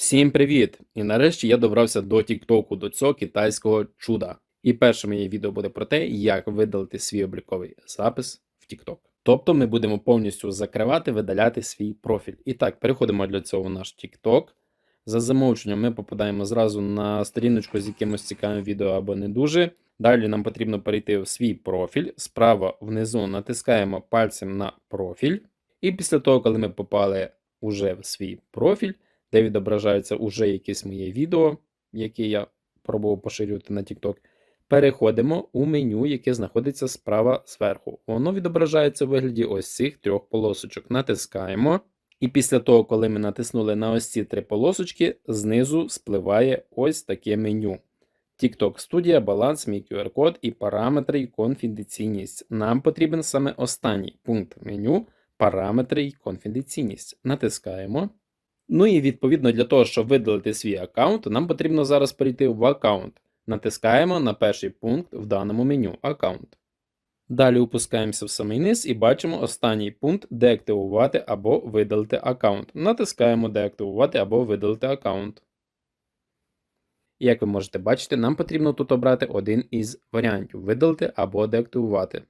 Всім привіт! І нарешті я добрався до Тіктоку, до цього китайського чуда. І перше моє відео буде про те, як видалити свій обліковий запис в Тікток. Тобто ми будемо повністю закривати, видаляти свій профіль. І так, переходимо для цього в наш Тікток. За замовченням ми попадаємо зразу на сторіночку з якимось цікавим відео або не дуже. Далі нам потрібно перейти в свій профіль. Справа внизу натискаємо пальцем на профіль. І після того, коли ми попали уже в свій профіль, де відображаються уже якісь моє відео, яке я пробував поширювати на TikTok, переходимо у меню, яке знаходиться справа зверху. Воно відображається у вигляді ось цих трьох полосочок. Натискаємо. І після того, коли ми натиснули на ось ці три полосочки, знизу спливає ось таке меню. TikTok студія, баланс, мій QR-код і параметри і конфіденційність. Нам потрібен саме останній пункт меню параметри і конфіденційність. Натискаємо. Ну і відповідно для того, щоб видалити свій аккаунт, нам потрібно зараз перейти в аккаунт. Натискаємо на перший пункт в даному меню аккаунт. Далі опускаємося в самий низ і бачимо останній пункт деактивувати або видалити аккаунт. Натискаємо деактивувати або видалити аккаунт. Як ви можете бачити, нам потрібно тут обрати один із варіантів видалити або деактивувати.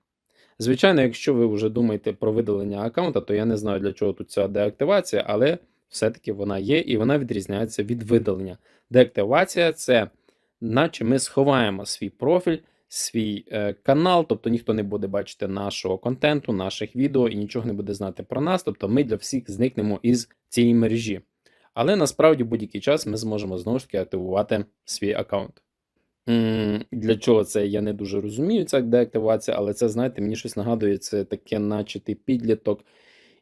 Звичайно, якщо ви вже думаєте про видалення аккаунта, то я не знаю, для чого тут ця деактивація, але все-таки вона є і вона відрізняється від видалення. Деактивація це наче ми сховаємо свій профіль, свій е, канал, тобто ніхто не буде бачити нашого контенту, наших відео і нічого не буде знати про нас. Тобто ми для всіх зникнемо із цієї мережі. Але насправді будь-який час ми зможемо знову ж таки активувати свій аккаунт. Для чого це я не дуже розумію, ця деактивація, але це, знаєте, мені щось нагадує, це таке, наче ти підліток,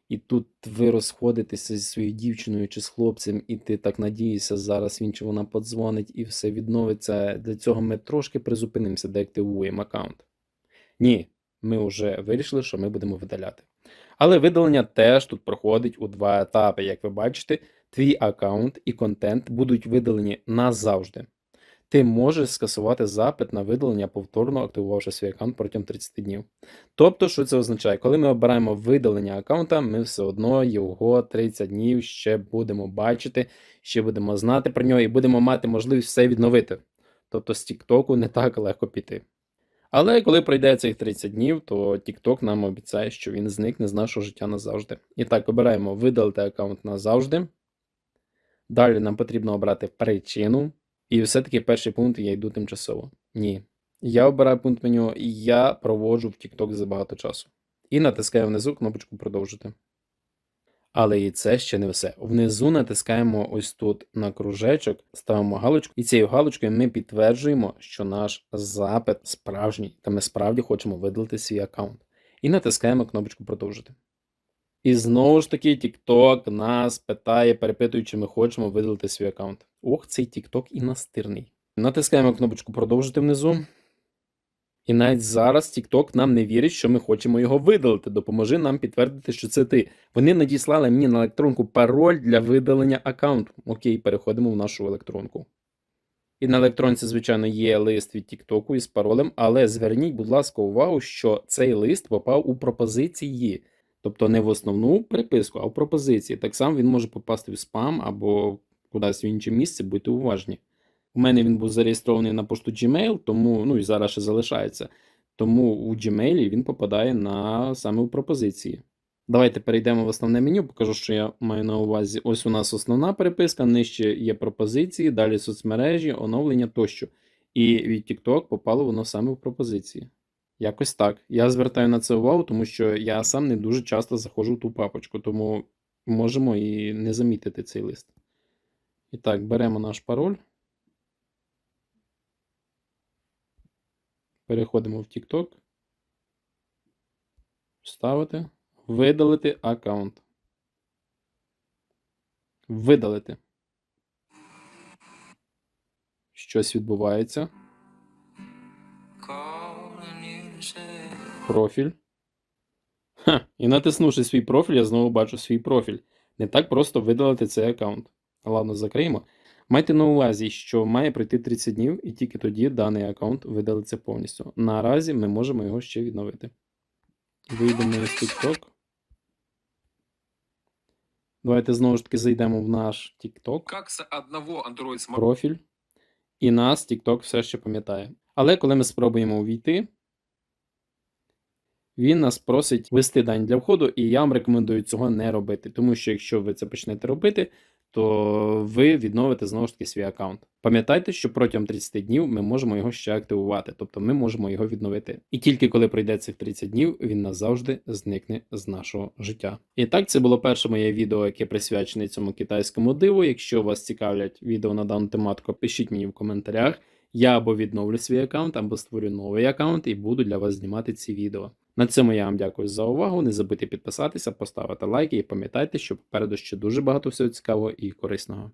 і тут ви розходитеся зі своєю дівчиною чи з хлопцем, і ти так надієшся, зараз він чи вона подзвонить і все відновиться. Для цього ми трошки призупинимося, деактивуємо аккаунт. Ні, ми вже вирішили, що ми будемо видаляти. Але видалення теж тут проходить у два етапи. Як ви бачите, твій аккаунт і контент будуть видалені назавжди. Ти можеш скасувати запит на видалення, повторно активувавши свій аккаунт протягом 30 днів. Тобто, що це означає? Коли ми обираємо видалення аккаунта, ми все одно його 30 днів ще будемо бачити, ще будемо знати про нього і будемо мати можливість все відновити. Тобто з TikTok не так легко піти. Але коли пройде цих 30 днів, то TikTok нам обіцяє, що він зникне з нашого життя назавжди. І так, обираємо видалити аккаунт назавжди. Далі нам потрібно обрати причину. І все-таки перший пункт я йду тимчасово. Ні. Я обираю пункт меню, я проводжу в TikTok забагато часу. І натискаю внизу кнопочку продовжити. Але і це ще не все. Внизу натискаємо ось тут на кружечок, ставимо галочку, і цією галочкою ми підтверджуємо, що наш запит справжній, та ми справді хочемо видалити свій аккаунт. І натискаємо кнопочку продовжити. І знову ж таки, TikTok нас питає, перепитує, чи ми хочемо видалити свій аккаунт. Ох, цей TikTok і настирний. Натискаємо кнопочку продовжити внизу. І навіть зараз TikTok нам не вірить, що ми хочемо його видалити. Допоможи нам підтвердити, що це ти. Вони надіслали мені на електронку пароль для видалення аккаунту. Окей, переходимо в нашу електронку. І на електронці, звичайно, є лист від TikTok із паролем, але зверніть, будь ласка, увагу, що цей лист попав у пропозиції. Тобто не в основну переписку, а в пропозиції. Так само він може попасти в спам або кудись в інше місце, будьте уважні. У мене він був зареєстрований на пошту Gmail, тому, ну і зараз ще залишається. Тому у Gmail він попадає на саме в пропозиції. Давайте перейдемо в основне меню, покажу, що я маю на увазі. Ось у нас основна переписка, нижче є пропозиції, далі соцмережі, оновлення тощо. І від TikTok попало воно саме в пропозиції. Якось так. Я звертаю на це увагу, тому що я сам не дуже часто заходжу в ту папочку, тому можемо і не замітити цей лист. І так, беремо наш пароль. Переходимо в TikTok. Вставити. Видалити аккаунт. Видалити. Щось відбувається. Профіль. Ха, і натиснувши свій профіль, я знову бачу свій профіль. Не так просто видалити цей аккаунт. Ладно, закриємо. Майте на увазі, що має пройти 30 днів, і тільки тоді даний аккаунт видалиться повністю. Наразі ми можемо його ще відновити. Вийдемо з TikTok. Давайте знову ж таки зайдемо в наш TikTok профіль. І нас TikTok все ще пам'ятає. Але коли ми спробуємо увійти, він нас просить ввести дані для входу, і я вам рекомендую цього не робити, тому що якщо ви це почнете робити, то ви відновите знову ж таки свій аккаунт. Пам'ятайте, що протягом 30 днів ми можемо його ще активувати, тобто ми можемо його відновити. І тільки коли пройде цих 30 днів, він назавжди зникне з нашого життя. І так, це було перше моє відео, яке присвячене цьому китайському диву. Якщо вас цікавлять відео на дану тематику, пишіть мені в коментарях. Я або відновлю свій аккаунт, або створю новий аккаунт і буду для вас знімати ці відео. На цьому я вам дякую за увагу. Не забудьте підписатися, поставити лайки і пам'ятайте, що попереду ще дуже багато всього цікавого і корисного.